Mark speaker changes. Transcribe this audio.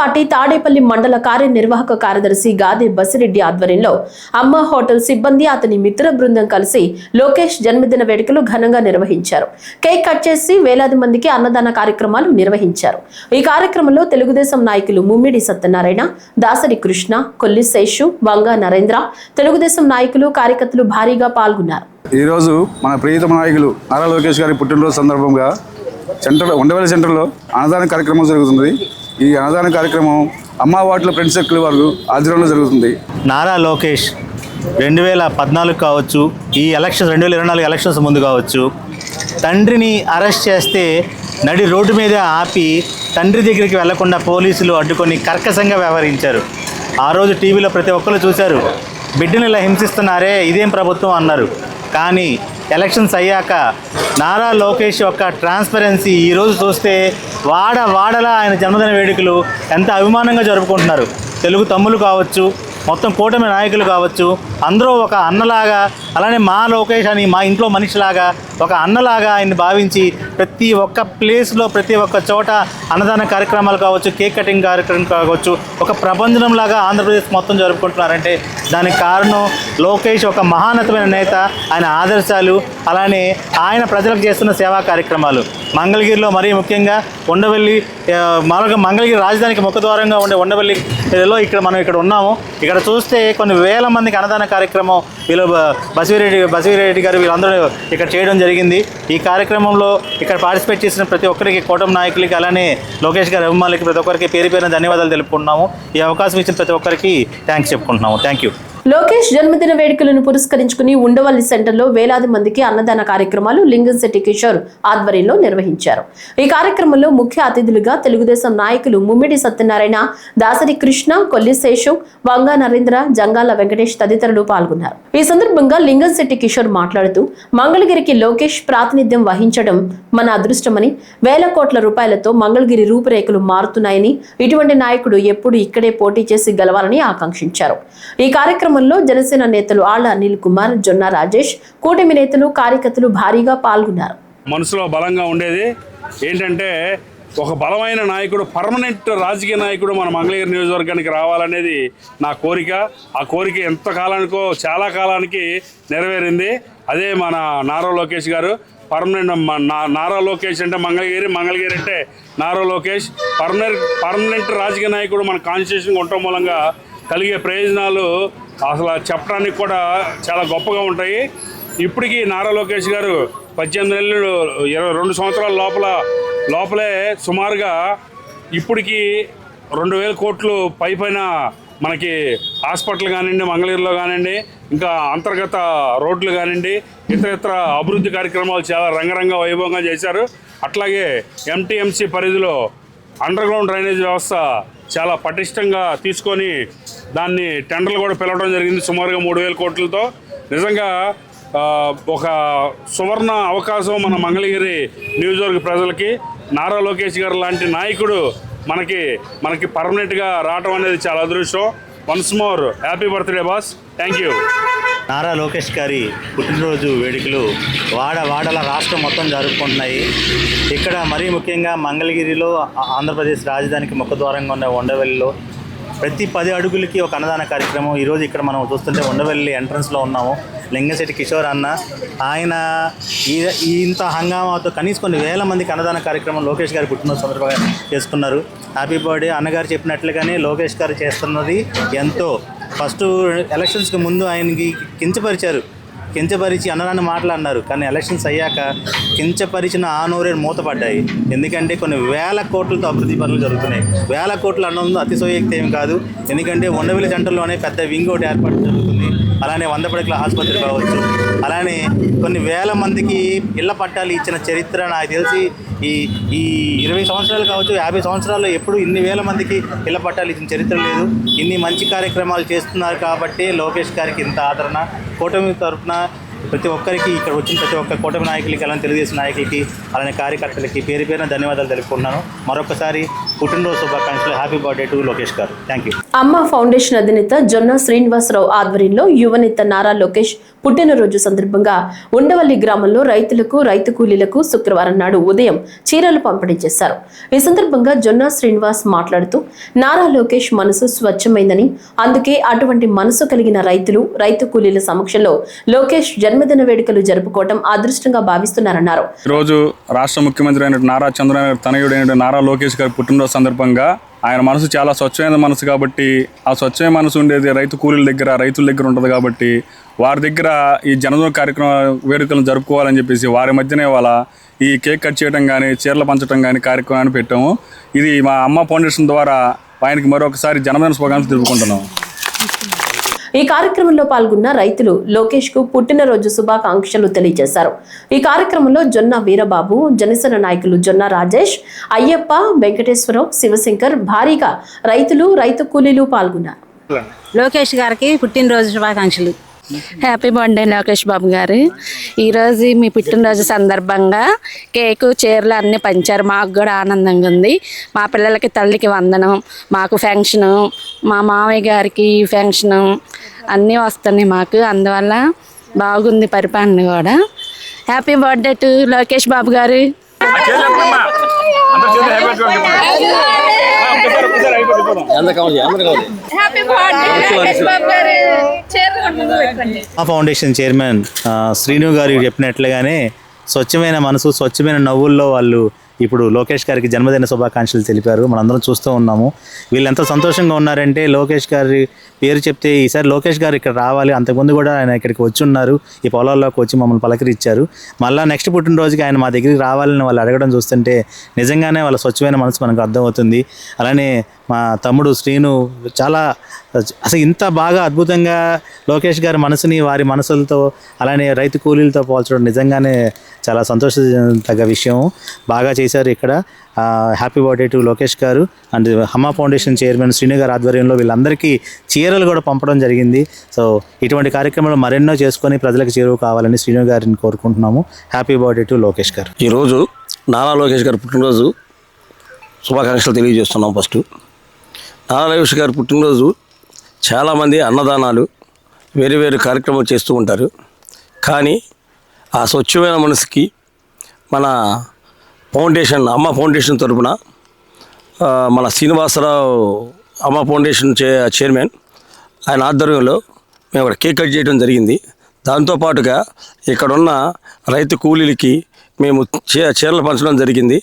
Speaker 1: Party Tadepalli మండల కార్యనిర్వాహక కార్యదర్శి గాదే బసిరెడ్డి ఆధ్వర్యంలో అమ్మ హోటల్ సిబ్బంది అతని మిత్ర బృందం కలిసి లోకేష్ జన్మదిన వేడుకలు ఘనంగా నిర్వహించారు. కేక్ కట్ చేసి వేలాది మందికి అన్నదాన కార్యక్రమాలు నిర్వహించారు. ఈ కార్యక్రమంలో తెలుగుదేశం నాయకులు ముమ్మిడి సత్యనారాయణ దాసరి కృష్ణ కొల్లి శేషు వంగా నరేంద్ర తెలుగుదేశం నాయకులు కార్యకర్తలు భారీగా పాల్గొన్నారు.
Speaker 2: ఈరోజు మన ప్రియతమ నాయకులు నారా లోకేష్ గారి పుట్టినరోజు సందర్భంగా సెంటర్ ఉండవల్లి సెంటర్లో అన్నదాన కార్యక్రమం జరుగుతుంది. ఈ అన్నదాన కార్యక్రమం అమ్మ వాటిలో ఫ్రెండ్స్ సర్కిల్ వారు ఆధ్వర్యంలో జరుగుతుంది.
Speaker 3: నారా లోకేష్ రెండు వేల పద్నాలుగు కావచ్చు ఈ ఎలక్షన్స్ రెండు వేల ఇరవై నాలుగు ఎలక్షన్స్ ముందు కావచ్చు తండ్రిని అరెస్ట్ చేస్తే నడి రోడ్డు మీద ఆపి తండ్రి దగ్గరికి వెళ్ళకుండా పోలీసులు అడ్డుకొని కర్కశంగా వ్యవహరించారు. ఆ రోజు టీవీలో ప్రతి ఒక్కరు చూశారు బిడ్డను ఇలా హింసిస్తున్నారే ఇదేం ప్రభుత్వం అన్నారు. కానీ ఎలక్షన్స్ అయ్యాక నారా లోకేష్ యొక్క ట్రాన్స్పరెన్సీ ఈరోజు చూస్తే వాడ వాడలా ఆయన జన్మదిన వేడుకలు ఎంత అభిమానంగా జరుపుకుంటున్నారు. తెలుగు తమ్ములు కావచ్చు మొత్తం కూటమి నాయకులు కావచ్చు అందరూ ఒక అన్నలాగా అలానే మా లోకేష్ అని మా ఇంట్లో మనిషిలాగా ఒక అన్నలాగా ఆయన్ని భావించి ప్రతి ఒక్క ప్లేస్లో ప్రతి ఒక్క చోట అన్నదాన కార్యక్రమాలు కావచ్చు కేక్ కటింగ్ కార్యక్రమం కావచ్చు ఒక ప్రబంధనంలాగా ఆంధ్రప్రదేశ్ మొత్తం జరుపుకుంటున్నారంటే దానికి కారణం లోకేష్ ఒక మహానతమైన నేత ఆయన ఆదర్శాలు అలానే ఆయన ప్రజలకు చేస్తున్న సేవా కార్యక్రమాలు. మంగళగిరిలో మరీ ముఖ్యంగా ఉండవల్లి మామూలుగా మంగళగిరి రాజధానికి ముఖద్వారంగా ఉండే ఉండవల్లిలో ఇక్కడ మనం ఇక్కడ ఉన్నాము. ఇక్కడ చూస్తే కొన్ని వేల మందికి అన్నదాన కార్యక్రమం వీళ్ళు బ- బసివిరెడ్డి గారు వీళ్ళందరూ ఇక్కడ చేయడం జరిగింది. ఈ కార్యక్రమంలో ఇక్కడ పార్టిసిపేట్ చేసిన ప్రతి ఒక్కరికి కూటమి నాయకులకి అలానే లోకేష్ గారి అభిమానులకి ప్రతి ఒక్కరికి పేరు పేరున ధన్యవాదాలు తెలుపుకుంటున్నాము. ఈ అవకాశం ఇచ్చిన ప్రతి ఒక్కరికి థ్యాంక్స్ చెప్పుకుంటున్నాము. థ్యాంక్ యూ
Speaker 1: లోకేష్ జన్మదిన వేడుకలను పురస్కరించుకుని ఉండవల్లి సెంటర్లో వేలాది మందికి అన్నదాన కార్యక్రమాలు లింగంశెట్టి కిషోర్ ఆధ్వర్యంలో నిర్వహించారు. ఈ కార్యక్రమంలో ముఖ్య అతిథులుగా తెలుగుదేశం నాయకులు ముమ్మిడి సత్యనారాయణ దాసరి కృష్ణ కొల్లి శేషు వంగా నరేంద్ర జంగాల వెంకటేష్ తదితరులు పాల్గొన్నారు. ఈ సందర్భంగా లింగంశెట్టి కిషోర్ మాట్లాడుతూ మంగళగిరికి లోకేష్ ప్రాతినిధ్యం వహించడం మన అదృష్టమని వేల కోట్ల రూపాయలతో మంగళగిరి రూపురేఖలు మారుతున్నాయని ఇటువంటి నాయకుడు ఎప్పుడు ఇక్కడే పోటీ చేసి గెలవాలని ఆకాంక్షించారు. ఈ కార్యక్రమంలో జనసేన నేతలు ఆళ్ళ అనిల్ కుమార్ జొన్న రాజేష్ కూటమి నేతలు కార్యకర్తలు భారీగా పాల్గొన్నారు.
Speaker 4: మనసులో బలంగా ఉండేది ఏంటంటే ఒక బలమైన నాయకుడు పర్మనెంట్ రాజకీయ నాయకుడు మన మంగళగిరి నియోజకవర్గానికి రావాలనేది నా కోరిక. ఆ కోరిక ఎంత కాలానికో చాలా కాలానికి నెరవేరింది. అదే మన నారా లోకేష్ గారు పర్మనెంట్ నా- నారా లోకేష్ అంటే మంగళగిరి మంగళగిరి అంటే నారా లోకేష్. పర్మనెంట్ పర్మనెంట్ రాజకీయ నాయకుడు మన కాన్స్టిట్యూషన్ ఉండటం మూలంగా కలిగే ప్రయోజనాలు అసలు చెప్పడానికి కూడా చాలా గొప్పగా ఉంటాయి. ఇప్పటికీ నారా లోకేష్ గారు పద్దెనిమిది నెలలు ఇరవై రెండు సంవత్సరాల లోపల లోపలే సుమారుగా ఇప్పటికి రెండు వేల కోట్లు పై పైన మనకి హాస్పిటల్ కానివ్వండి మంగళగిరిలో కానివ్వండి ఇంకా అంతర్గత రోడ్లు కానివ్వండి ఇతర ఇతర అభివృద్ధి కార్యక్రమాలు చాలా రంగరంగ వైభవంగా చేశారు. అట్లాగే ఎంటీఎంసీ పరిధిలో అండర్ గ్రౌండ్ డ్రైనేజ్ వ్యవస్థ చాలా పటిష్టంగా తీసుకొని దాన్ని టెండర్లు కూడా పిలవడం జరిగింది సుమారుగా మూడు వేల కోట్లతో. నిజంగా ఒక సువర్ణ అవకాశం మన మంగళగిరి నియోజకవర్గ ప్రజలకి. నారా లోకేష్ గారు లాంటి నాయకుడు మనకి మనకి పర్మనెంట్గా రావడం అనేది చాలా అదృష్టం. Once more happy birthday boss thank you
Speaker 3: Nara Lokesh గారి పుట్టినరోజు వేడుకలు వాడ వాడల రాష్ట్రం మొత్తం జరుపుకుంటున్నాయి. ఇక్కడ మరీ ముఖ్యంగా మంగళగిరిలో ఆంధ్రప్రదేశ్ రాజధానికి ముఖద్వారంగా ఉన్న ఉండవల్లిలో ప్రతి పది అడుగులకి ఒక అన్నదాన కార్యక్రమం. ఈరోజు ఇక్కడ మనం చూస్తుంటే ఉండవల్లి ఎంట్రన్స్లో ఉన్నాము. లింగశెట్టి కిషోర్ అన్న. ఆయన ఈ ఈ ఇంత హంగామాతో కనీసం కొన్ని వేల మందికి అన్నదాన కార్యక్రమం లోకేష్ గారి పుట్టినరోజు సందర్భంగా చేసుకున్నారు. హ్యాపీ బర్త్డే అన్నగారు చెప్పినట్లుగానే లోకేష్ గారు చేస్తున్నది ఎంతో. ఫస్ట్ ఎలక్షన్స్కి ముందు ఆయనకి కించపరిచారు. కించపరిచి అన్నదాన్ని అన్నారు. కానీ ఎలక్షన్స్ అయ్యాక కించపరిచిన ఆ మూతపడ్డాయి. ఎందుకంటే కొన్ని వేల కోట్లతో అభివృద్ధి పనులు జరుగుతున్నాయి. వేల కోట్లు అన్నం అతిశయోక్తి ఏం కాదు. ఎందుకంటే ఉండవిల్లి సెంటర్లోనే పెద్ద వింగ్ ఒకటి ఏర్పాటు జరుగుతుంది. అలానే వంద పడకల ఆసుపత్రి కావచ్చు. అలానే కొన్ని వేల మందికి ఇళ్ళ పట్టాలు ఇచ్చిన చరిత్ర నాకు తెలిసి ఈ ఈ ఇరవై సంవత్సరాలు కావచ్చు యాభై సంవత్సరాల్లో ఎప్పుడు ఇన్ని వేల మందికి ఇళ్ళ పట్టాలు ఇచ్చిన చరిత్ర లేదు. ఇన్ని మంచి కార్యక్రమాలు చేస్తున్నారు కాబట్టి లోకేష్ గారికి ఇంత ఆదరణ. కూటమి తరఫున ప్రతి ఒక్కరికి ఇక్కడ వచ్చిన ప్రతి ఒక్క కూటమి నాయకులకి అలానే తెలుగుదేశం నాయకులకి అలానే కార్యకర్తలకి పేరు పేరున ధన్యవాదాలు తెలుపుకున్నాను మరొకసారి పుట్టినరోజు శుభాకాంక్షలు. హ్యాపీ బర్త్డే టు లోకేష్ గారు. థ్యాంక్ యూ
Speaker 1: అమ్మ ఫౌండేషన్ అధినేత జొన్న శ్రీనివాసరావు ఆధ్వర్యంలో యువనేత నారా లోకేష్ పుట్టినరోజు సందర్భంగా ఉండవల్లి గ్రామంలో రైతులకు రైతు కూలీలకు శుక్రవారం నాడు ఉదయం చీరలు పంపిణీ చేశారు. ఈ సందర్భంగా జొన్న శ్రీనివాస్ మాట్లాడుతూ నారా లోకేష్ మనసు స్వచ్ఛమైందని అందుకే అటువంటి మనసు కలిగిన రైతులు రైతు కూలీల సమక్షంలో లోకేష్ జన్మదిన వేడుకలు జరుపుకోవడం అదృష్టంగా భావిస్తున్నారన్నారు.
Speaker 4: రోజు రాష్ట్ర ముఖ్యమంత్రి అయిన నారా చంద్రబాబు తనయుడైన నారా లోకేష్ గారి పుట్టినరోజు సందర్భంగా ఆయన మనసు చాలా స్వచ్ఛమైన మనసు కాబట్టి ఆ స్వచ్ఛమైన మనసు ఉండేది రైతు కూలీల దగ్గర రైతుల దగ్గర ఉంటుంది కాబట్టి వారి దగ్గర ఈ జనదిన కార్యక్రమ వేడుకలను జరుపుకోవాలని చెప్పేసి వారి మధ్యనే వాళ్ళ ఈ కేక్ కట్ చేయడం కానీ చీరలు పంచడం కానీ కార్యక్రమాన్ని పెట్టాము. ఇది మా అమ్మ ఫౌండేషన్ ద్వారా ఆయనకి మరొకసారి జన్మదిన శుభాకాంక్షలు తెలుపుకుంటున్నాం.
Speaker 1: ఈ కార్యక్రమంలో పాల్గొన్న రైతులు లోకేష్కు పుట్టినరోజు శుభాకాంక్షలు తెలియజేశారు. ఈ కార్యక్రమంలో జొన్న వీరబాబు జనసేన నాయకులు జొన్న రాజేష్ అయ్యప్ప వెంకటేశ్వరరావు శివశంకర్ భారీగా రైతులు రైతు కూలీలు పాల్గొన్నారు.
Speaker 5: లోకేష్ గారికి పుట్టినరోజు శుభాకాంక్షలు.
Speaker 6: హ్యాపీ బర్త్డే లోకేష్ బాబు గారు. ఈరోజు మీ పుట్టినరోజు సందర్భంగా కేకు చీరలు అన్నీ పంచారు. మాకు కూడా ఆనందంగా ఉంది. మా పిల్లలకి తల్లికి వందనం. మాకు ఫంక్షను మా మామయ్య గారికి ఫంక్షను అన్నీ వస్తున్నాయి మాకు. అందువల్ల బాగుంది పరిపాలన కూడా. Happy birthday to Lokesh Babu garu.
Speaker 3: మా ఫౌండేషన్ చైర్మన్ శ్రీను గారు చెప్పినట్లుగానే స్వచ్ఛమైన మనసు స్వచ్ఛమైన నవ్వుల్లో వాళ్ళు ఇప్పుడు లోకేష్ గారికి జన్మదిన శుభాకాంక్షలు తెలిపారు. మనందరం చూస్తూ ఉన్నాము. వీళ్ళు ఎంత సంతోషంగా ఉన్నారంటే లోకేష్ గారి పేరు చెప్తే ఈసారి లోకేష్ గారు ఇక్కడ రావాలి. అంతకుముందు కూడా ఆయన ఇక్కడికి వచ్చి ఉన్నారు. ఈ పొలాల్లోకి వచ్చి మమ్మల్ని పలకరించారు. మళ్ళీ నెక్స్ట్ పుట్టినరోజుకి ఆయన మా దగ్గరికి రావాలని వాళ్ళు అడగడం చూస్తుంటే నిజంగానే వాళ్ళ స్వచ్ఛమైన మనసు మనకు అర్థమవుతుంది. అలానే మా తమ్ముడు శ్రీను చాలా అసలు ఇంత బాగా అద్భుతంగా లోకేష్ గారి మనసుని వారి మనసులతో అలానే రైతు కూలీలతో పోల్చడం నిజంగానే చాలా సంతోషతగ్గ విషయం. బాగా చేశారు ఇక్కడ. Happy birthday to Lokesh garu and Hamma foundation chairman Srinu గారి ఆధ్వర్యంలో వీళ్ళందరికీ చీరలు కూడా పంపడం జరిగింది. సో ఇటువంటి కార్యక్రమాలు మరెన్నో చేసుకొని ప్రజలకు చేరువ కావాలని శ్రీను గారిని కోరుకుంటున్నాము. హ్యాపీ బర్త్డే టు లోకేష్ గారు.
Speaker 7: ఈరోజు నారా లోకేష్ గారు పుట్టినరోజు శుభాకాంక్షలు తెలియజేస్తున్నాం ఫస్ట్. నారా లోకేష్ గారు పుట్టినరోజు చాలామంది అన్నదానాలు వేరు వేరు కార్యక్రమాలు చేస్తూ ఉంటారు. కానీ ఆ స్వచ్ఛమైన మనసుకి మన ఫౌండేషన్ అమ్మ ఫౌండేషన్ తరపున మన శ్రీనివాసరావు అమ్మ ఫౌండేషన్ చే చైర్మన్ ఆయన ఆధ్వర్యంలో మేము అక్కడ కేక్ కట్ చేయడం జరిగింది. దాంతోపాటుగా ఇక్కడున్న రైతు కూలీలకి మేము చీ చీరలు పంచడం జరిగింది.